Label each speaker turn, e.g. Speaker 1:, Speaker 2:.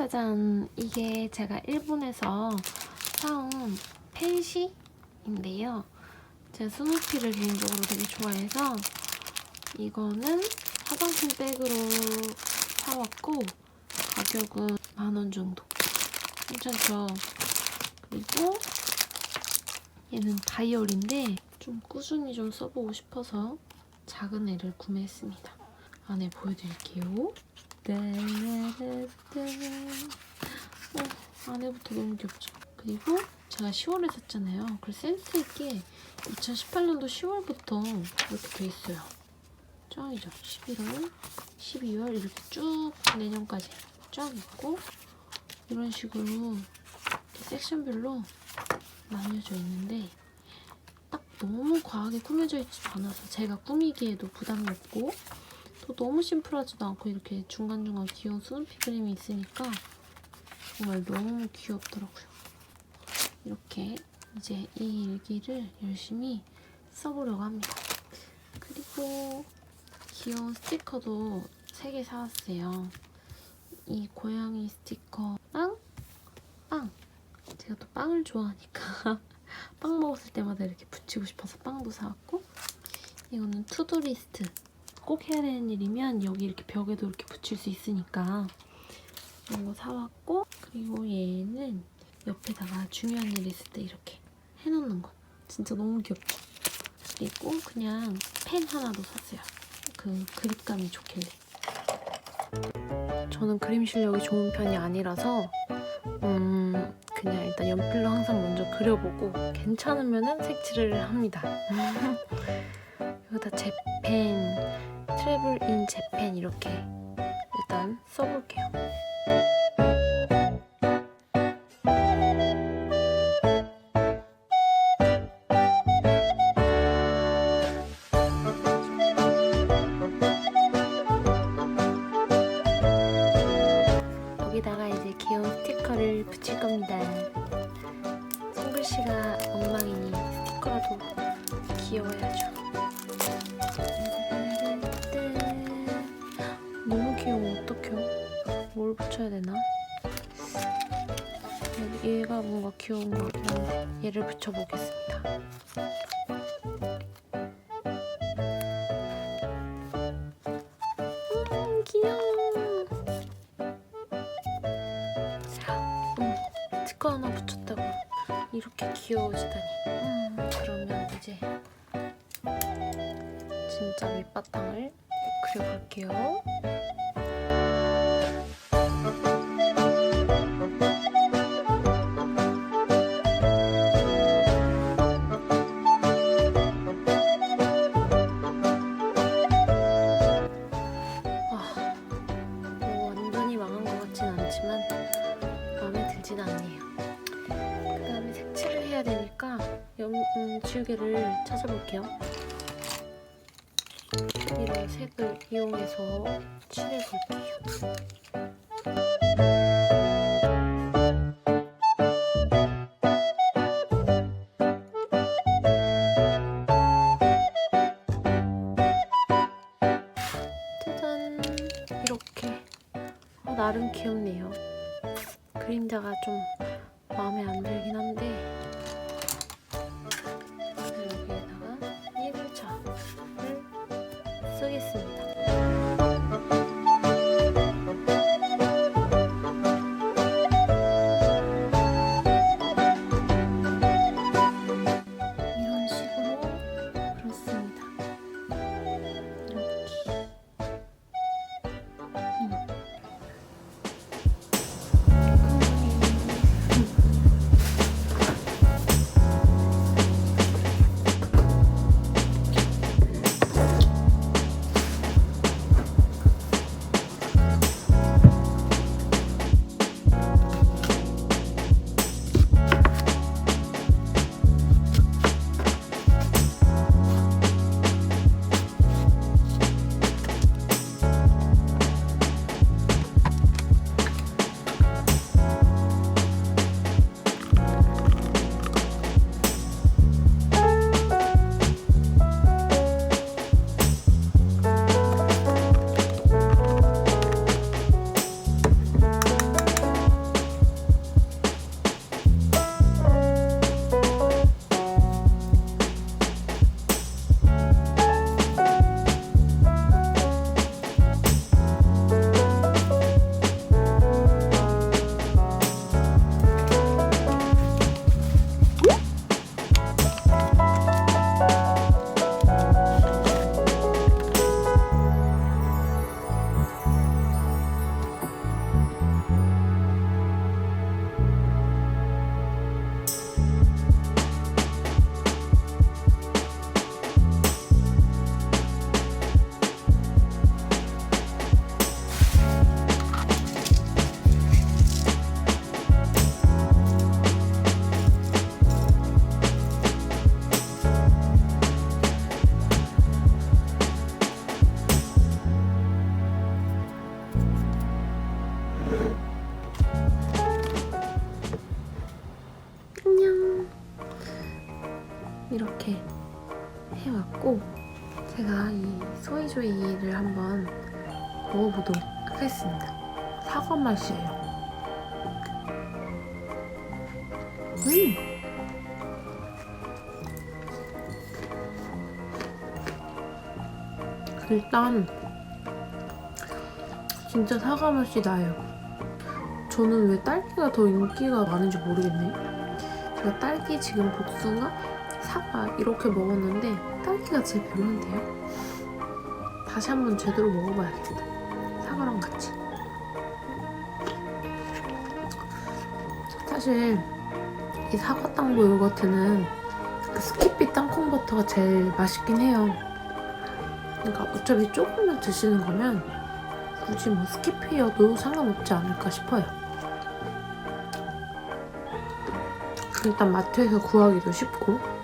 Speaker 1: 짜잔! 이게 제가 일본에서 사온 펜시인데요. 제가 스누피를 개인적으로 되게 좋아해서 이거는 화장품 백으로 사왔고 가격은 만 원 정도. 괜찮죠? 그리고 얘는 다이어리인데 좀 꾸준히 좀 써보고 싶어서 작은 애를 구매했습니다. 안에 보여드릴게요. 어, 안에부터 너무 귀엽죠? 그리고 제가 10월에 샀잖아요. 그래서 센스 있게 2018년도 10월부터 이렇게 돼 있어요. 짱이죠? 11월, 12월 이렇게 쭉 내년까지 쫙 있고 이런 식으로 이렇게 섹션별로 나뉘어져 있는데 딱 너무 과하게 꾸며져 있지도 않아서 제가 꾸미기에도 부담이 없고 또 너무 심플하지도 않고 이렇게 중간중간 귀여운 스누피 그림이 있으니까 정말 너무 귀엽더라고요. 이렇게 이제 이 일기를 열심히 써보려고 합니다. 그리고 귀여운 스티커도 3개 사왔어요. 이 고양이 스티커랑 빵! 제가 또 빵을 좋아하니까 빵 먹었을 때마다 이렇게 붙이고 싶어서 빵도 사왔고 이거는 투두리스트 꼭 해야 되는 일이면 여기 이렇게 벽에도 이렇게 붙일 수 있으니까 이런 거 사왔고 그리고 얘는 옆에다가 중요한 일 있을 때 이렇게 해놓는 거 진짜 너무 귀엽죠? 그리고 그냥 펜 하나도 샀어요 그 그립감이 좋길래 저는 그림 실력이 좋은 편이 아니라서 음 그냥 일단 연필로 항상 먼저 그려보고 괜찮으면은 색칠을 합니다. 여기다 제 펜, 트래블 인 제펜 이렇게 일단 써볼게요. 여기다가 이제 귀여운 스티커를 붙일 겁니다. 손글씨가 엉망이니 스티커라도 귀여워야죠. 뭔가 귀여운 한데 얘를 붙여보겠습니다. 음, 귀여워. 음, 스티커 하나 붙였다고 이렇게 귀여워지다니. 음, 그러면 이제 진짜 밑바탕을 그려볼게요. 찾아볼게요. 이런 색을 이용해서 칠해볼게요. 짜잔! 이렇게 어, 나름 귀엽네요. 그림자가 좀 마음에 안 들긴 한데 thank you 이 소이조이를 한번 먹어보도록 하겠습니다. 사과 맛이에요. 음. 일단 진짜 사과 맛이 나요. 저는 왜 딸기가 더 인기가 많은지 모르겠네. 제가 딸기 지금 복숭아, 사과 이렇게 먹었는데 딸기가 제일 별론데요. 다시 한번 제대로 먹어봐야겠다. 사과 사과랑 같이. 사실 이 사과 땅보 요거트는 그 스키피 땅콩 버터가 제일 맛있긴 해요. 그러니까 어차피 조금만 드시는 거면 굳이 뭐 스키피여도 상관없지 않을까 싶어요. 일단 마트에서 구하기도 쉽고